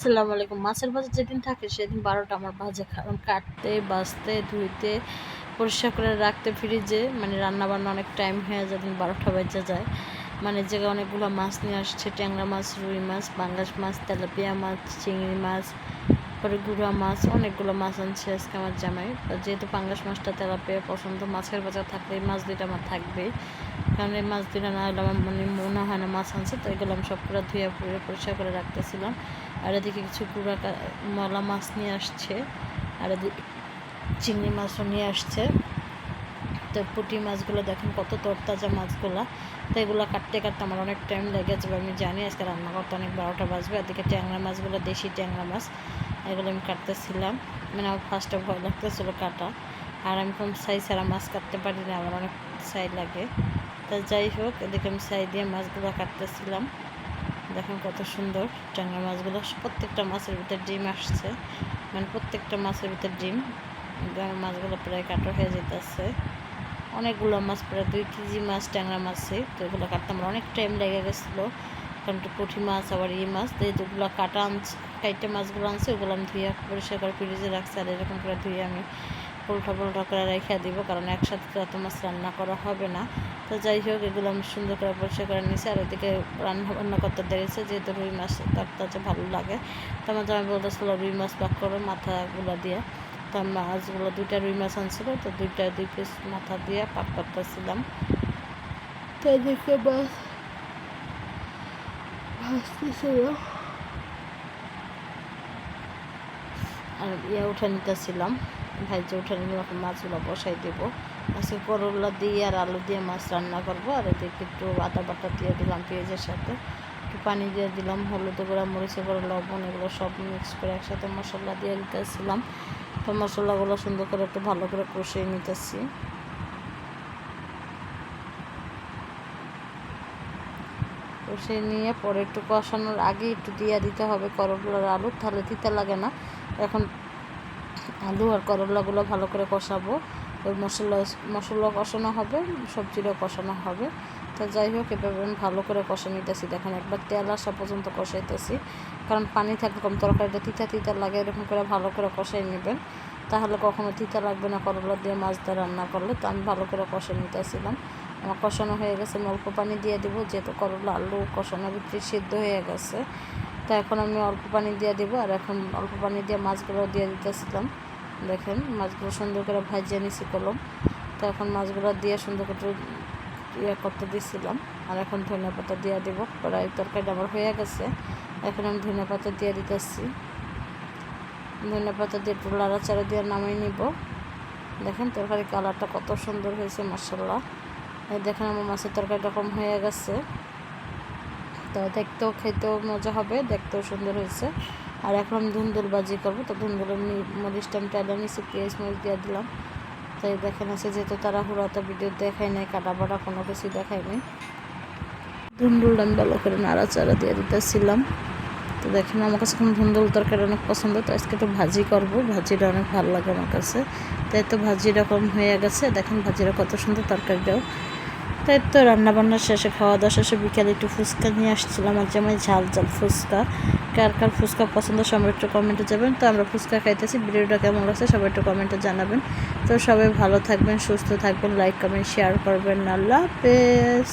আসসালামু আলাইকুম। মাছের বাজার যেদিন থাকে সেদিন বারোটা আমার বাজে কারণ কাটতে, বাছতে, ধুইতে, পরিষ্কার করে রাখতে ফ্রিজে মানে রান্না বান্না অনেক টাইম হয়ে যেদিন বারোটা বেজে যায়। মানে যে অনেকগুলো মাছ নিয়ে আসছে, ট্যাংরা মাছ, রুই মাছ পাঙ্গাস মাছ, তেলাপিয়া মাছ, চিংড়ি মাছ পরে গুঁড়া মাছ, অনেকগুলো মাছ আনছে আজকে আমার জামাই। যেহেতু পাঙ্গাস মাছটা তেলাপিয়া পছন্দ, মাছের বাজার থাকলে এই মাছ দুইটা আমার থাকবেই। কারণ এই মাছ দুইটা না হলে আমার মানে মনে হয় না মাছ আনছে, তো এগুলো আমি সবগুলো ধুয়ে পুড়ে পরিষ্কার করে রাখতেছিলাম। আর এদিকে কিছু গুঁড়া মলা মাছ নিয়ে আসছে, আর এদিকে চিংড়ি মাছও নিয়ে আসছে। তো পুঁটি মাছগুলো দেখেন কত তরতাজা মাছগুলো। তো এগুলো কাটতে কাটতে আমার অনেক টাইম লেগে যাবে, আমি জানি আজকে রান্না করতে অনেক বারোটা বাজবে। এদিকে ট্যাংরা মাছগুলো, দেশি ট্যাংরা মাছ। এগুলো আমি কাটতেছিলাম। মানে আমার ফার্স্টে ভয় লাগতেছিল কাটা। আর আমি কোন সাই ছাড়া মাছ কাটতে পারি না, আমার অনেক সাই লাগে। তা যাই হোক, এদিকে আমি সাই দিয়ে মাছগুলো কাটতেছিলাম। দেখেন কত সুন্দর ট্যাংরা মাছগুলো। প্রত্যেকটা মাছের ভিতরে ডিম আসছে। মানে প্রত্যেকটা মাছের ভিতরে ডিম। মাছগুলো প্রায় কাটা হয়ে যেতেছে অনেকগুলো মাছ, প্রায় দুই কেজি মাছ, ট্যাংরা মাছে তো এগুলো কাটতে আমার অনেক টাইম লেগে গেছিল। কারণ পুঁটি মাছ, আবার ই মাছ, তো যেগুলো কাটা আনছে কাইটে মাছগুলো আনছে, ওগুলো আমি ধুয়ে পরিষ্কার করে ফ্রিজে রাখছি আর এরকম করে ধুয়ে আমি পোলটা পোলটা করে রেখে দিব, কারণ একসাথে তো এত মাছ রান্না করা হবে না। তো যাই হোক, এগুলো আমি সুন্দর করে পরিষ্কার করে নিয়েছি আর ওইদিকে রান্না বান্না করতে দেখেছে যেহেতু রুই মাছ তার তাতে ভালো লাগে। তো আমার জামাই বলতেছিল রুই মাছ পাক করো মাথাগুলো দিয়ে। তো মাছগুলো দুইটা রুই মাছ আনছিল, তো দুইটা দুই পিস মাথা দিয়ে পাক করতেছিলাম। তো এদিকে মাছ ভাজতেছিল আর ইয়ে উঠে নিতেছিলাম। ভাইজে উঠে নিলাম মাছগুলো বসাই দেবো। আজকে করলা দিয়ে আর আলু দিয়ে মাছ রান্না করব। আর এদিকে একটু আদা বাটা দিয়ে দিলাম পেঁয়াজের সাথে। একটু পানি দিয়ে দিলাম, হলুদ গুঁড়া মরিচে করে লবণ, এগুলো সব মিক্স করে একসাথে মশলা দিয়ে দিতেছিলাম। তো মশলাগুলো সুন্দর করে একটু ভালো করে কষিয়ে নিতেছি। কষিয়ে নিয়ে পরে একটু কষানোর আগে একটু দিয়ে দিতে হবে করলার আলু। তাহলে দিতে লাগে না। এখন আলু আর করলাগুলো ভালো করে কষাবো। ওই মশলা মশলা কষানো হবে সবজিটাও কষানো হবে। তো যাই হোক এভাবে আমি ভালো করে কষে নিতেছি। দেখেন একবার তেল আসা পর্যন্ত কষাইতেছি। কারণ পানি থাকলে কম তরকারিটা তিতা তিতা লাগে, এরকম করে ভালো করে কষাই নেবেন। তাহলে কখনো তিতা লাগবে না, করলা দিয়ে মাছ দিয়ে রান্না করলে। তো আমি ভালো করে কষে নিতেছিলাম। কষানো হয়ে গেছে অল্প পানি দিয়ে দেবো, যেহেতু করলা, আলু কষানোর ভিতরে সিদ্ধ হয়ে গেছে। তো এখন আমি অল্প পানি দিয়ে দেবো, আর এখন অল্প পানি দিয়ে মাছগুলো দিয়ে দিতেছিলাম। দেখেন, মাছগুলো সুন্দর করে ভাজিয়ে নিছি কলম। তো এখন মাছগুলো দিয়ে সুন্দর করে ইয়ে করতে দিছিলাম, আর এখন ধনিয়া পাতা দিয়ে দিব। প্রায় তরকারিটা আমার হয়ে গেছে, এখন আমি ধনিয়া পাতা দিয়ে দিতেছি। ধনিয়া পাতা দিয়ে একটু লাড়াচাড়া দিয়ে নামিয়ে নিব। দেখেন তরকারি কালারটা কত সুন্দর হয়েছে মশলা এই দেখেন আমার মাছের তরকারি কম হয়ে গেছে। তো দেখতেও খেতেও মজা হবে, দেখতেও সুন্দর হয়েছে। আর এখন আমি ধুন্দুল বাজি করব, তো ধুন্দুল মরিচটা আমি টাইলে নিচ্ছি পেঁয়াজ, মরিচ দিয়ে দিলাম। তাই দেখেন আছে, যেহেতু তারা হুড়াতে ভিডিও দেখায় নাই কাটা বাটা কোনো কিছু দেখায় নাই। ধুন্দুলটা আমি ভালো করে নাড়াচাড়া দিয়ে দিতেছিলাম। তো দেখেন আমার কাছে এখন ধুন্দুল তরকারি অনেক পছন্দ, তো আজকে একটু ভাজি করব। ভাজিটা অনেক ভালো লাগে আমার কাছে। তাই তো ভাজি রকম হয়ে গেছে, দেখেন ভাজিটা কত সুন্দর তরকারিটাও। তাই তো রান্নাবান্না শেষে খাওয়া দাওয়া শেষে বিকালে একটু ফুচকা নিয়ে আসছিলাম। আর যেমন ঝাল ঝাল ফুচকা। কার কার ফুচকা পছন্দ সবাই একটু কমেন্টে যাবেন তো আমরা ফুচকা খাইতেছি। ভিডিওটা কেমন লাগছে সবাই একটু কমেন্টে জানাবেন। তো সবাই ভালো থাকবেন, সুস্থ থাকবেন লাইক কমেন্ট শেয়ার করবেন। আল্লাহ হাফেজ।